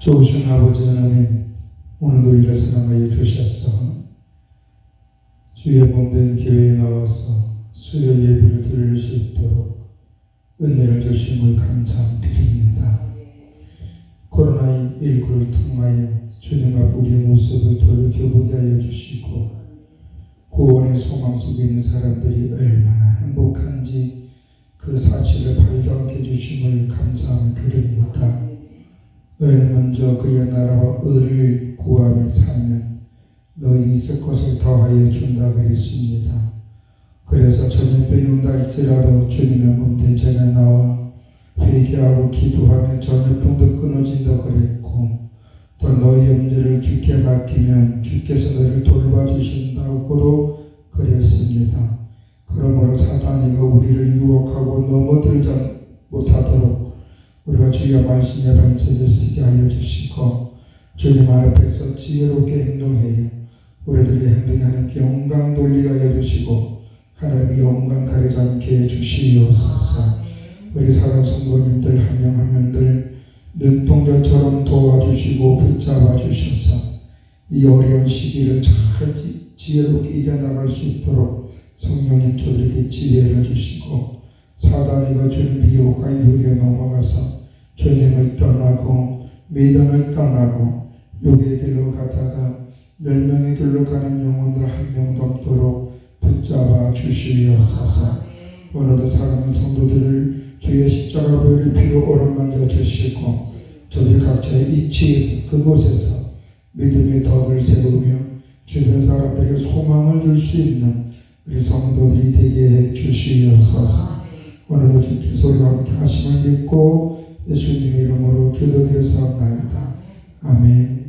좋으신 아버지 하나님, 오늘도 이를 사랑하여 주셨어. 주의 몸된 교회에 나와서 수요 예배를 드릴 수 있도록 은혜를 주심을 감사드립니다. 코로나19를 통하여 주님 앞 우리의 모습을 돌이켜보게 하여 주시고 구원의 소망 속에 있는 사람들이 얼마나 행복한지 그 사실을 발견하게 해주심을 감사함을 드립니다. 너희는 먼저 그의 나라와 의를 구하며 살면 너희 있을 것을 더하여 준다 그랬습니다. 그래서 전염병이 온다 할지라도 주님의 몸된 전에 나와 회개하고 기도하면 전염병도 끊어진다 그랬고 또 너희 염려를 주께 맡기면 주께서 너를 돌봐주신다고도 그랬습니다. 그러므로 사단이가 우리를 유혹하고 넘어들지 못하도록 우리가 주의 말씀에 반석에 쓰게 하여 주시고 주님 앞에서 지혜롭게 행동해요. 우리들의 행동이 하나님께 영광 돌리게 하여 주시고 하나님의 영광 가리지 않게 해주시옵소서 우리 사랑 성도님들 한 명 한 명들 눈동자처럼 도와주시고 붙잡아 주셔서 이 어려운 시기를 잘 지- 지혜롭게 이겨나갈 수 있도록 성령님 저들에게 지혜를 주시고 사단이가 주는 미혹과 유혹에 넘어가서 주님을 떠나고 미련을 떠나고 욕의 길로 가다가 멸망의 길로 가는 영혼들 한 명도 없도록 붙잡아 주시옵소서. 오늘도 사랑하는 성도들을 주의 십자가 보혈의 피로 오른만져 주시고 저들 각자의 이치에서 그곳에서 믿음의 덕을 세우며 주변 사람들에게 소망을 줄 수 있는 우리 성도들이 되게 해 주시옵소서. 오늘도 주께서 우리와 함께 하심을 믿고 예수님 이름으로 기도드렸사옵나이다. 아멘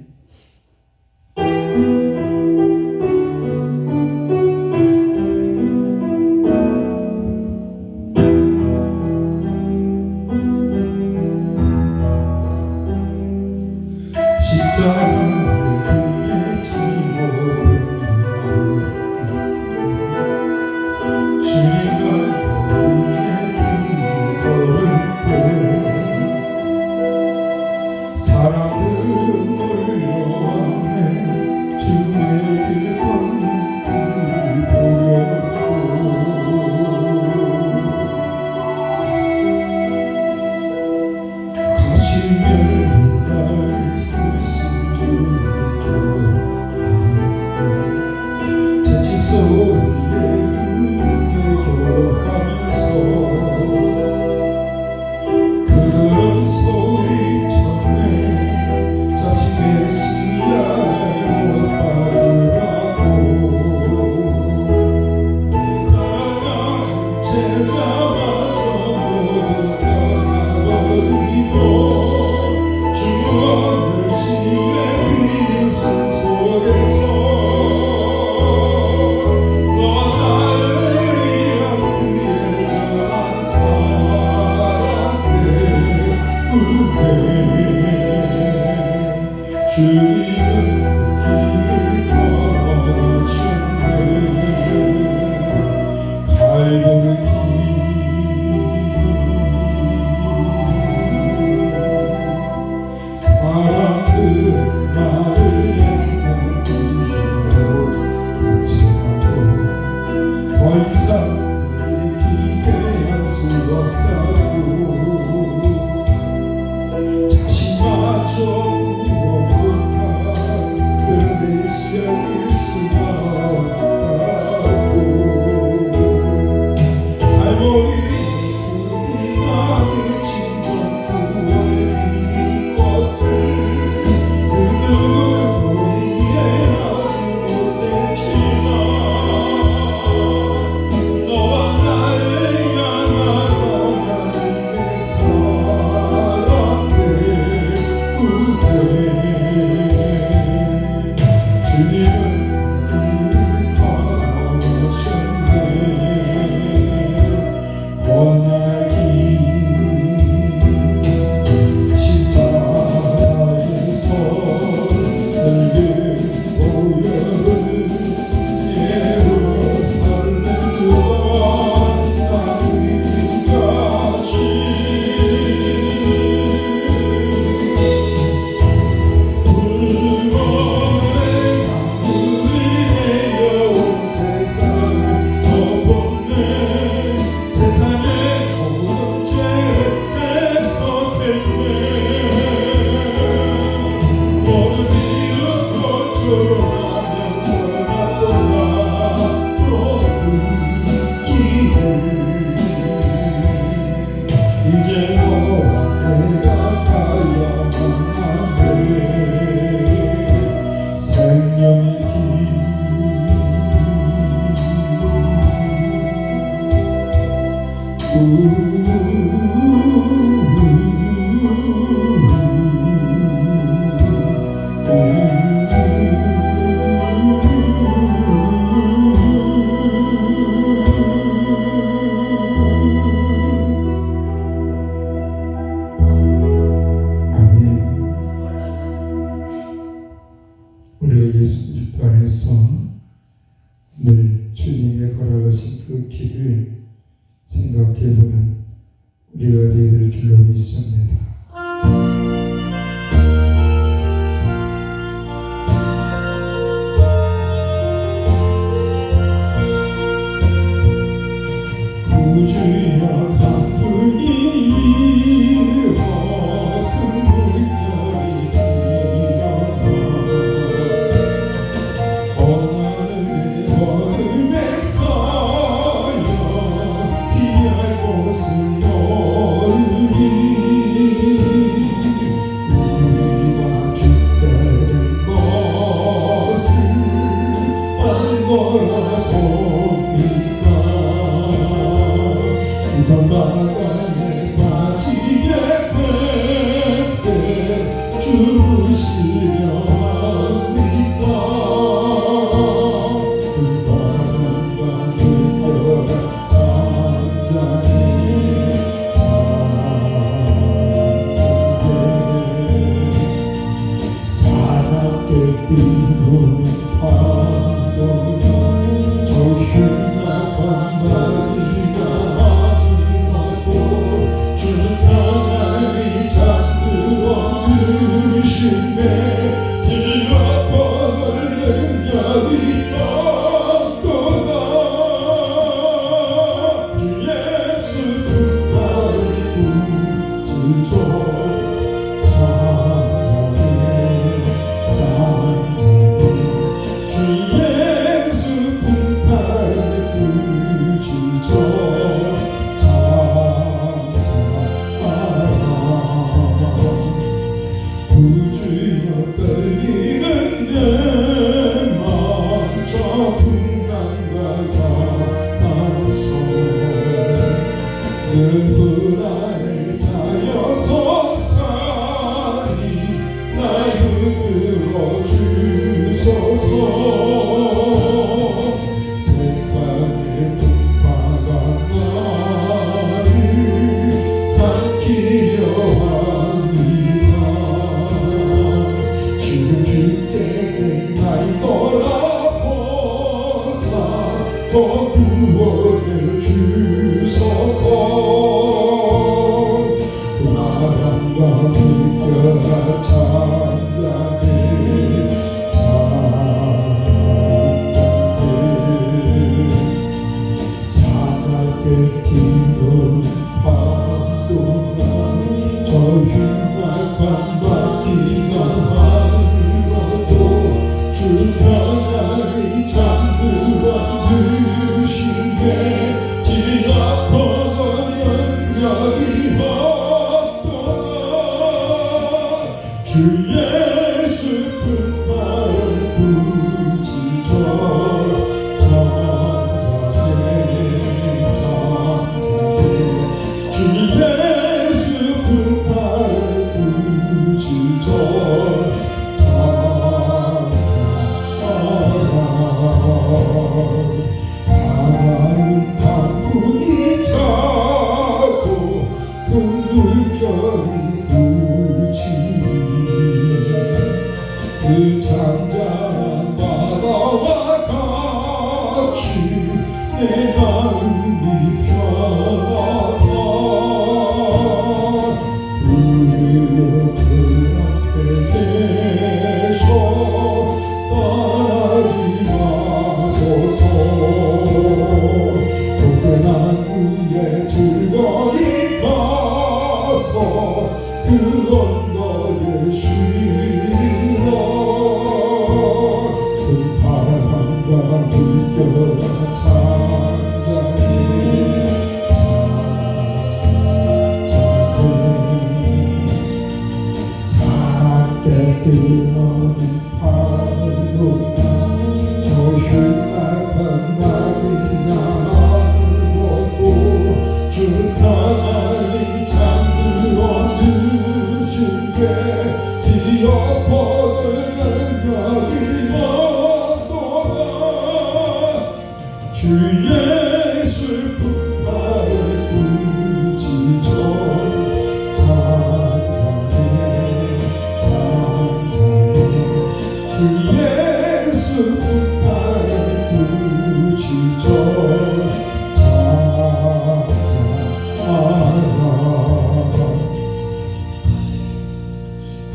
Ooh.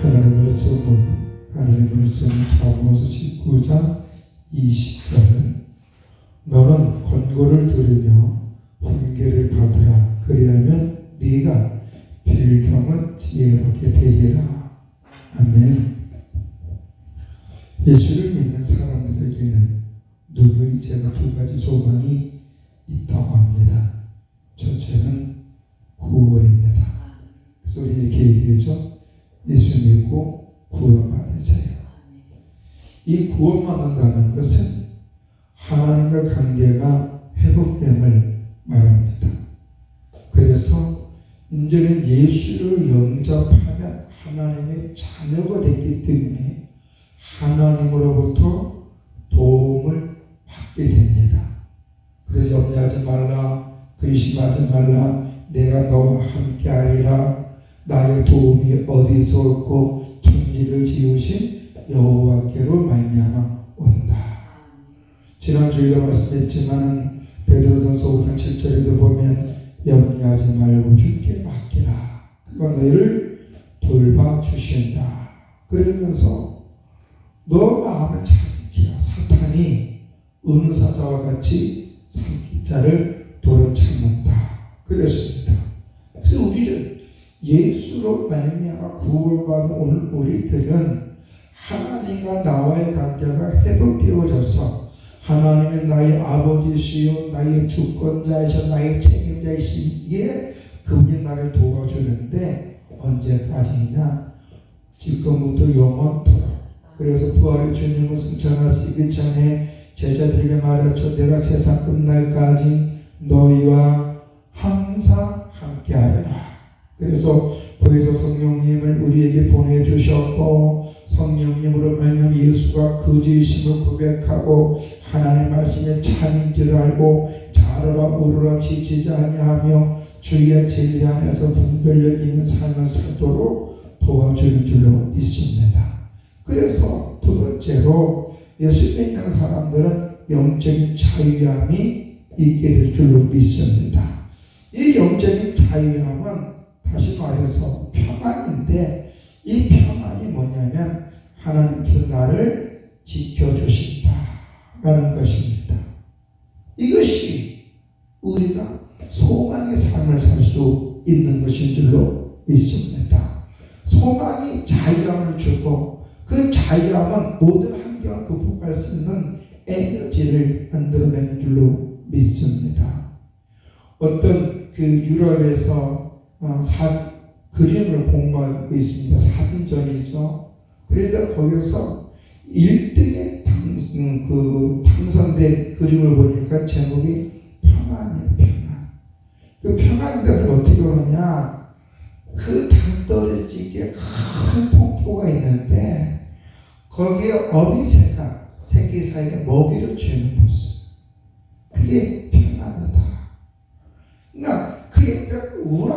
하나님의 말씀은 하나님의 말씀 잠언서 19장 20절. 너는 권고를 들으며 훈계를 받으라. 그리하면 네가 빌경은 지혜롭게 되리라. 아멘. 예수를 믿는 사람들에게는 누구의 죄가 두 가지 소망이 있다고 합니다. 첫째는 구원입니다. 그래서 우리 이렇게 얘기하죠 예수 믿고 구원받으세요 이 구원받는다는 것은 하나님과 관계가 회복됨을 말합니다. 그래서 이제는 예수를 영접하면 하나님의 자녀가 됐기 때문에 하나님으로부터 도움을 받게 됩니다. 그래서 염려하지 말라, 근심하지 말라, 내가 너와 함께 하리라, 나의 도움이 어디서 올고 천지를 지으신 여호와께로 말미암아 온다. 지난 주일에 말씀했지만은 베드로전서 5장 7절에도 보면 염려하지 말고 주께 맡기라. 그가 너희를 돌봐 주신다. 그러면서 너 마음을 자지키라. 사탄이 어느 사자와 같이 살기자를 돌아찾는다. 그랬습니다. 예수로 말미암아 구원받은 오늘 우리들은 하나님과 나와의 관계가 회복되어져서 하나님은 나의 아버지시요 나의 주권자이셔 나의 책임자이시기에 그분이 나를 도와주는데 언제까지냐? 지금부터 영원토록 그래서 부활의 주님을 승천하시기 전에 제자들에게 말했죠. 내가 세상 끝날까지 너희와 항상 함께하리라 그래서 보혜사 성령님을 우리에게 보내주셨고 성령님으로 말미암아 예수가 거짓임을 고백하고 하나님 말씀의 참인 줄 알고 자르라 오르라 지치지 아니하며 주의 진리 안에서 분별력 있는 삶을 살도록 도와주는 줄로 믿습니다. 그래서 두 번째로 예수 믿는 사람들은 영적인 자유함이 있게 될 줄로 믿습니다. 이 영적인 자유함은 다시 말해서 평안인데 이 평안이 뭐냐면 하나님께서 나를 지켜주신다라는 것입니다. 이것이 우리가 소망의 삶을 살 수 있는 것인 줄로 믿습니다. 소망이 자유함을 주고 그 자유함은 모든 환경을 극복할 수 있는 에너지를 만들어내는 줄로 믿습니다. 어떤 그 유럽에서 어, 사, 그림을 공부하고 있습니다. 사진전이죠. 그런데 거기서 1등에 당, 음, 그 당선된 그림을 보니까 제목이 평안이에요, 평안. 그 평안대를 어떻게 오느냐? 그 당떨어지게 큰 폭포가 있는데 거기에 어미새가 새끼 사이에 먹이를 주는 모습. 그게 평안이다. 그러니까 그 옆에 우렁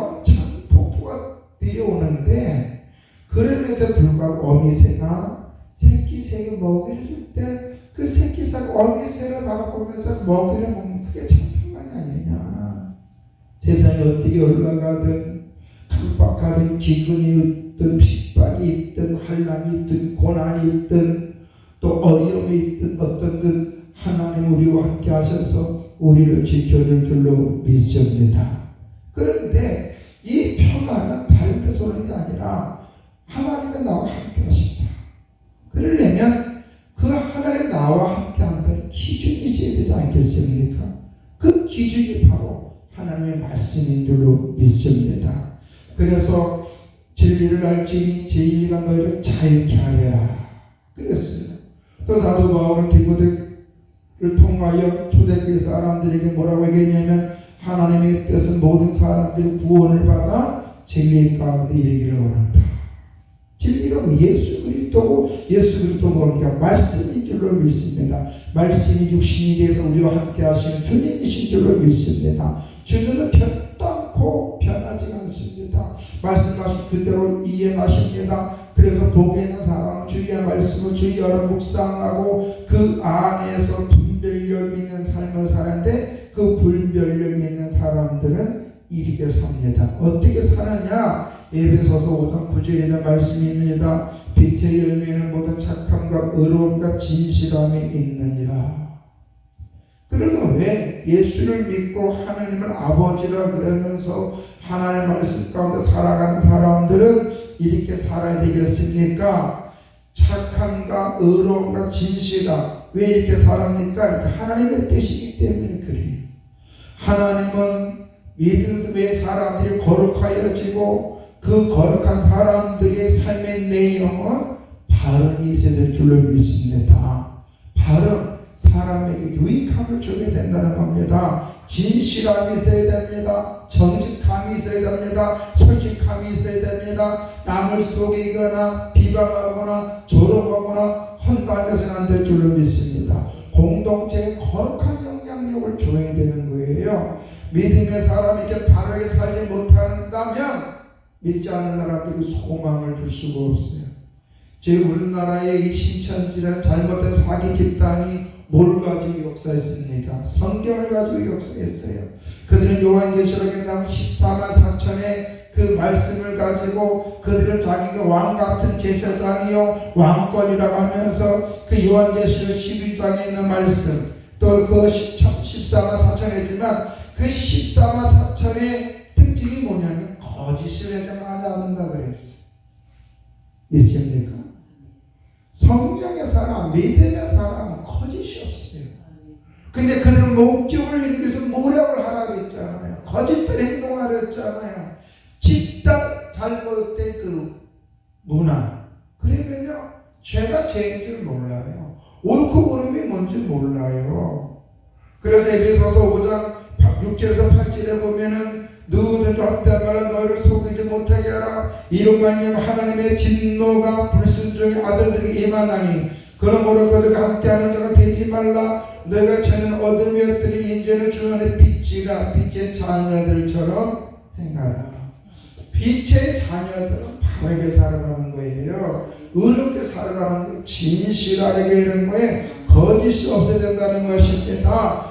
그럼에도 불구하고 어미새가 새끼 새에 먹이를 줄 때 그 새끼 새가 어미새를 바라보면서 먹이를 먹는 그게 참 평안이 아니냐 세상이 어떻게 올라가든 강박하든 기근이 있든 핍박이 있든 환란이 있든 고난이 있든 또 어려움이 있든 어떤 든 하나님 우리와 함께 하셔서 우리를 지켜줄 줄로 믿습니다. 그런데 이 평안은 다른 데서 오는 게 아니라 하나님의 나와 함께 하신다. 그러려면 그 하나님 나와 함께 한다는 기준이 있어야 되지 않겠습니까? 그 기준이 바로 하나님의 말씀인 줄로 믿습니다. 그래서 진리를 알지니 진리가 너희를 자유케 하리라. 그랬어요. 또 사도 바울은 디모데를 통하여 초대교회 사람들에게 뭐라고 얘기했냐면 하나님의 뜻은 모든 사람들이 구원을 받아 진리 가운데 이르기를 원한다. 진리가 뭐 예수 그리스도고 예수 그리스도 모르니까 말씀인 줄로 믿습니다. 말씀이 육신이 돼서 우리와 함께 하시는 주님이신 줄로 믿습니다. 주님은 결단코 변하지 않습니다. 말씀하신 그대로 이해하십니다. 그래서 복에 있는 사람은 주의 말씀을 주의하러 묵상하고 그안 에베소서 5장 9절에 있는 말씀입니다. 빛의 열매는 모든 착함과 의로움과 진실함이 있느니라. 그러면 왜 예수를 믿고 하나님을 아버지라 그러면서 하나님의 말씀 가운데 살아가는 사람들은 이렇게 살아야 되겠습니까? 착함과 의로움과 진실함 왜 이렇게 살합니까? 하나님의 뜻이기 때문에 그래요. 하나님은 왜 사람들이 거룩하여지고 그 거룩한 사람들의 삶의 내용은 발음이 있어야 될 줄로 믿습니다. 발음 사람에게 유익함을 주게 된다는 겁니다. 진실함이 있어야 됩니다. 정직함이 있어야 됩니다. 솔직함이 있어야 됩니다. 남을 속이거나 비방하거나 조롱하거나 헌담해서는 안 될 줄로 믿습니다. 공동체에 거룩한 영향력을 줘야 되는 거예요. 믿음의 사람이 이렇게 바르게 살지 못한다면 믿지 않는 사람들이 소망을 줄 수가 없어요. 제 우리나라의 이 신천지라는 잘못된 사기 집단이 뭘 가지고 역사했습니까? 성경을 가지고 역사했어요. 그들은 요한계시록에 나온 14만 4천의 그 말씀을 가지고 그들은 자기가 왕 같은 제사장이요 왕권이라고 하면서 그 요한계시록 12장에 있는 말씀 또 그 14만 4천이지만 그 14만 4천의 특징이 뭐냐면 거짓을 해정하지 않는다 그랬어요. 있습니까? 성령의 사람, 믿음의 사람은 거짓이 없어요. 근데 그는 목적을 이루기 위해서 노력을 하라고 했잖아요. 거짓된 행동하려 했잖아요. 집단 잘못된 그 문화. 그러면요, 죄가 죄인 줄 몰라요. 옳고 그름이 뭔지 몰라요. 그래서 에베소서 5장 6절에서 8절에 보면은 누구든지 헛된 말로 너희를 속이지 못하게 하라. 이런 말씀 하나님의 진노가 불순종의 아들들에게 임하나니 그러므로 그들과 함께하는 자가 되지 말라. 너희가 저는 어둠이었더니 인제는 주 안에 빛이라. 빛의 자녀들처럼 행하라. 빛의 자녀들은 바르게 살아가는 거예요. 의롭게 살아가는 거예요 진실하게 이런 거에 거짓이 없어야 된다는 것입니다.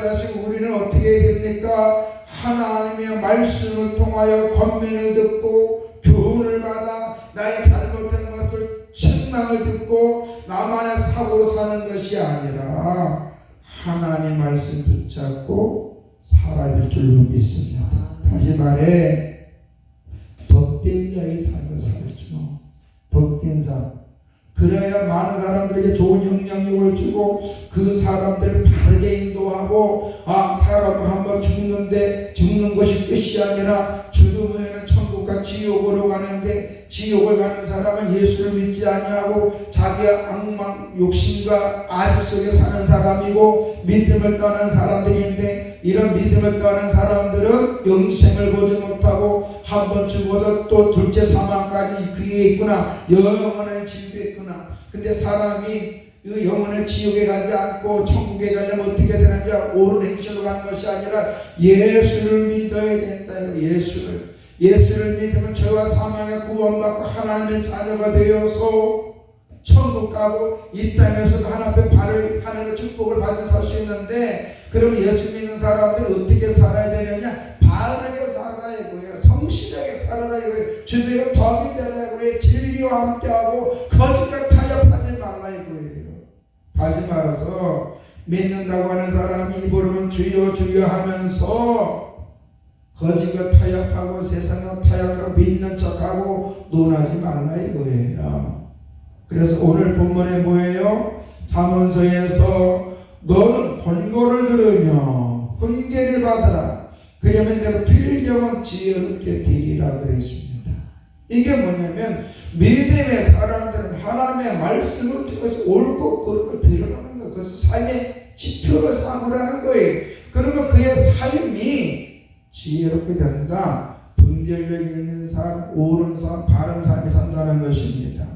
것이 우리는 어떻게 해야 됩니까? 하나님의 말씀을 통하여 권면을 듣고 교훈을 받아 나의 잘못된 것을 책망을 듣고 나만의 사고로 사는 것이 아니라 하나님 말씀 붙잡고 살아야 될 줄로 믿습니다. 다시 말해 덕된 자의 삶을 살죠. 덕된 삶. 그래야 많은 사람들에게 좋은 영향력을 주고 그 사람들을 바르게 인도하고 아 사람은 한번 죽는데 죽는 것이 끝이 아니라 죽으면 천국과 지옥으로 가는데 지옥을 가는 사람은 예수를 믿지 아니하고 자기의 악망 욕심과 아집 속에 사는 사람이고 믿음을 떠난 사람들인데 이런 믿음을 떠난 사람들은 영생을 보지 못하고 한 번 죽어서 또 둘째 사망까지 그게 있구나. 영원한 지옥에 있구나. 근데 사람이 그 영원의 지옥에 가지 않고 천국에 가려면 어떻게 되는지 옳은 행실로 가는 것이 아니라 예수를 믿어야 된다. 예수를. 예수를 믿으면 죄와 사망에 구원받고 하나님의 자녀가 되어서 천국 가고 이 땅에서도 하나님 바로 하나님의 축복을 받아 살수 있는데 그러면 예수 믿는 사람들은 어떻게 살아야 되느냐 바르게 살아야 고요 성실하게 살아야 고요 주변에 덕이 되라 고요 진리와 함께하고 거짓과 타협하지 말라 이거예요 하지 말아서 믿는다고 하는 사람이 입으로는 주여 주여 하면서 거짓과 타협하고 세상과 타협하고 믿는 척하고 논하지 말라 이거예요. 그래서 오늘 본문에 뭐예요? 잠언서에서 너는 권고를 들으며 훈계를 받으라. 그러면 내가 필경은 지혜롭게 되리라 그랬습니다. 이게 뭐냐면 믿음의 사람들은 하나님의 말씀을 통해서 옳고 그름을 드러나는 거. 그것을 삶의 지표를 삼으라는 거예요. 그러면 그의 삶이 지혜롭게 된다. 분별력 있는 삶, 옳은 삶, 바른 삶이 산다는 것입니다.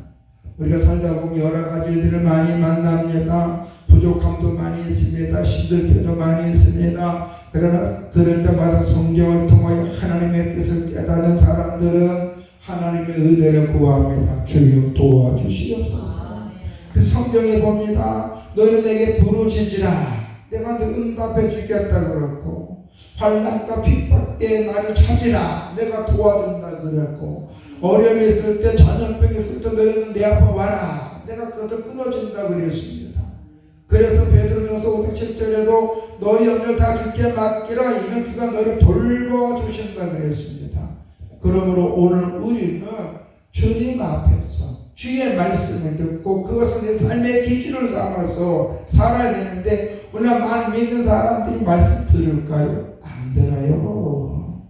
우리가 살다 보면 여러 가지 일들을 많이 만납니다. 부족함도 많이 있습니다. 힘들 때도 많이 있습니다. 그러나 그럴 때마다 성경을 통하여 하나님의 뜻을 깨닫는 사람들은 하나님의 은혜를 구합니다. 주여 도와주시옵소서. 그 성경에 봅니다. 너는 내게 부르짖으라. 내가 너 응답해 주겠다 그렇고 환난과 핍박 때 나를 찾으라 내가 도와준다 그랬고 어려움이 있을 때 전염병이 있을 때 너희는 내 앞에 와라 내가 그것을 끊어준다 그랬습니다 그래서 베드로전서 5장 7절에도 너희 염려 다 주께 맡기라 이는 그가 너를 돌봐주신다 그랬습니다 그러므로 오늘 우리는 주님 앞에서 주의 말씀을 듣고 그것을 내 삶의 기준을 삼아서 살아야 되는데 우리가 많이 믿는 사람들이 말씀 들을까요? 안 들어요.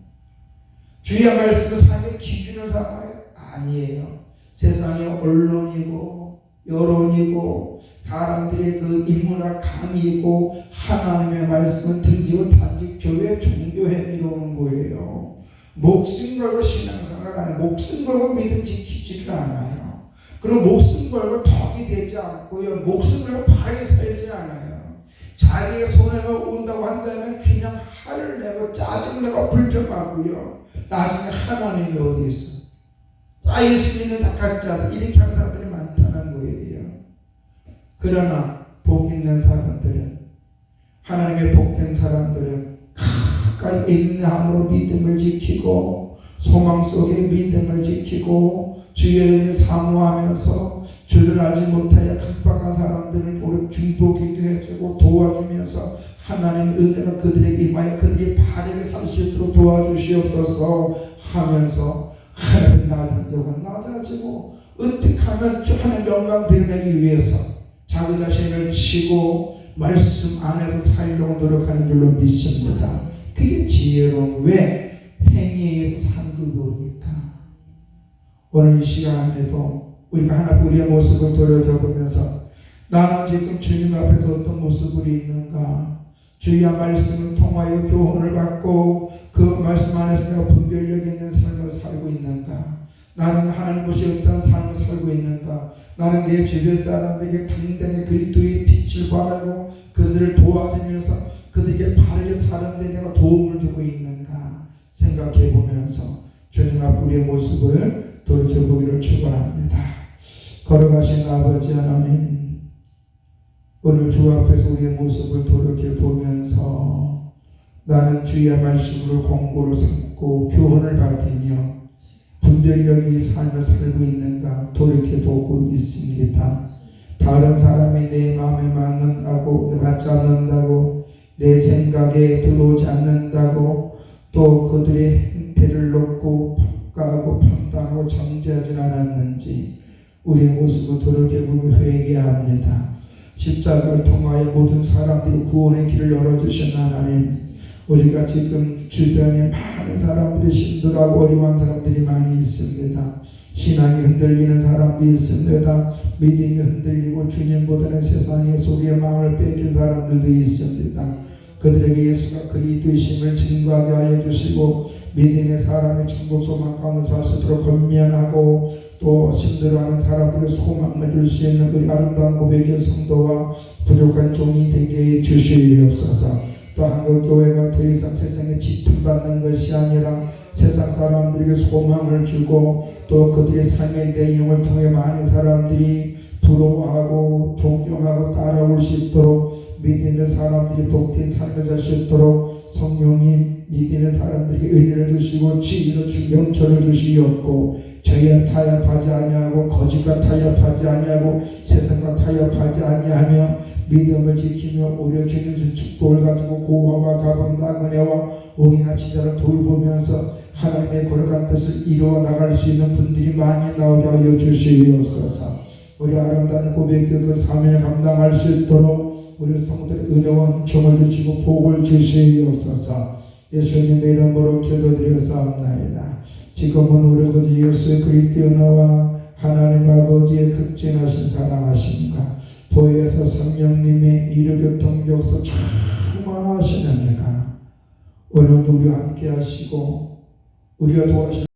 주의 말씀은 삶의 기준을 삼아요? 아니에요. 세상의 언론이고 여론이고 사람들의 그 인문학 강의이고 하나님의 말씀은 등지고 단지 교회 종교 행위로 오는 거예요. 목숨 걸고 신앙생활 안 해요. 목숨 걸고 믿음 지키지를 않아요. 그럼 목숨 걸고 덕이 되지 않고요. 목숨 걸고 바르게 살지 않아요. 자기의 손해가 온다고 한다면 그냥 화를 내고 짜증내고 불평하고요. 나중에 하나님이 어디 있어? 아 예수 믿는 다 각자 이렇게 하는 사람들이 많다는 거예요. 그러나 복 있는 사람들은 하나님의 복된 사람들은 가까이 인내함으로 믿음을 지키고 소망 속에 믿음을 지키고 주의 은혜 사모하면서 주를 알지 못하여 각박한 사람들을 보러 중보기도 해주고 도와주면서 하나님 은혜가 그들에게 임하여 그들이 바르게 살 수 있도록 도와주시옵소서 하면서 하나님 낮아지고 낮아지고 어떻게 하면 주 하나님 영광 드러내기 위해서 자기 자신을 치고 말씀 안에서 살려고 노력하는 줄로 믿습니다. 그게 지혜로운 왜 행위에 의해서 상급이오니까 오늘 이 시간에도 우리가 하나 우리의 모습을 돌아보면서 나는 지금 주님 앞에서 어떤 모습으로 있는가? 주의 말씀을 통하여 교훈을 받고 그 말씀 안에서 내가 분별력 있는 삶을 살고 있는가? 나는 하나님 것이 어떤 삶을 살고 있는가? 나는 내 주변 사람에게 당당히 그리스도의 빛을 발하고 그들을 도와주면서 그들에게 바르게 사는데 내가 도움을 주고 있는가 생각해 보면서 주님 앞 우리의 모습을 돌이켜보기를 축원합니다. 걸어가신 아버지 하나님 오늘 주 앞에서 우리의 모습을 돌이켜보면서 나는 주의 말씀으로 공고를 삼고 교훈을 받으며 분별력이 삶을 살고 있는가 돌이켜보고 있습니다. 다른 사람이 내 마음에 맞는다고 맞지 않는다고 내 생각에 들어오지 않는다고 또 그들의 행태를 놓고 평가하고 판단하고 정죄하지 않았는지 우리의 모습을 돌이켜보며 회개합니다. 십자가를 통하여 모든 사람들이 구원의 길을 열어주신 하나님 우리가 지금 주변에 많은 사람들이 힘들어하고 어려운 사람들이 많이 있습니다. 신앙이 흔들리는 사람도 있습니다. 믿음이 흔들리고 주님보다는 세상에서 우리의 마음을 뺏긴 사람들도 있습니다. 그들에게 예수가 그리스도이심을 증거하게 하여 주시고 믿음의 사람의 천국 소망 가운데 살수 있도록 건면하고 또 힘들어하는 사람들에게 소망을 줄 수 있는 우리 아름다운 고백의 성도와 부족한 종이 되게 해 주시옵소서. 또 한국교회가 더 이상 세상에 지통받는 것이 아니라 세상 사람들에게 소망을 주고 또 그들의 삶의 내용을 통해 많은 사람들이 부러워하고 존경하고 따라올 수 있도록 믿음의 사람들이 복된 삶을 살 수 있도록 성령님 믿음의 사람들에게 은혜를 주시고 지혜를 주시고 명철을 주시옵고 저희와 타협하지 아니하고 거짓과 타협하지 아니하고 세상과 타협하지 아니하며 믿음을 지키며 오히려 주님 주 축복을 가지고 고화와 가본다 은혜와 오기나 지자를 돌보면서 하나님의 거룩한 뜻을 이루어 나갈 수 있는 분들이 많이 나오게 하여 주시옵소서. 우리 아름다운 고백의 그 사명을 감당할 수 있도록 우리 성도들 은혜와 은총을 주시고 복을 주시옵소서. 예수님의 이름으로 기도드렸사옵나이다. 지금은 우리 구주 예수 그리스도의 은혜와 하나님 아버지의 극진하신 사랑하심과 보혜사 성령님의 이르교 통교서 충만하시는 내가 오늘도 우리와 함께 하시고 우리가 도와주시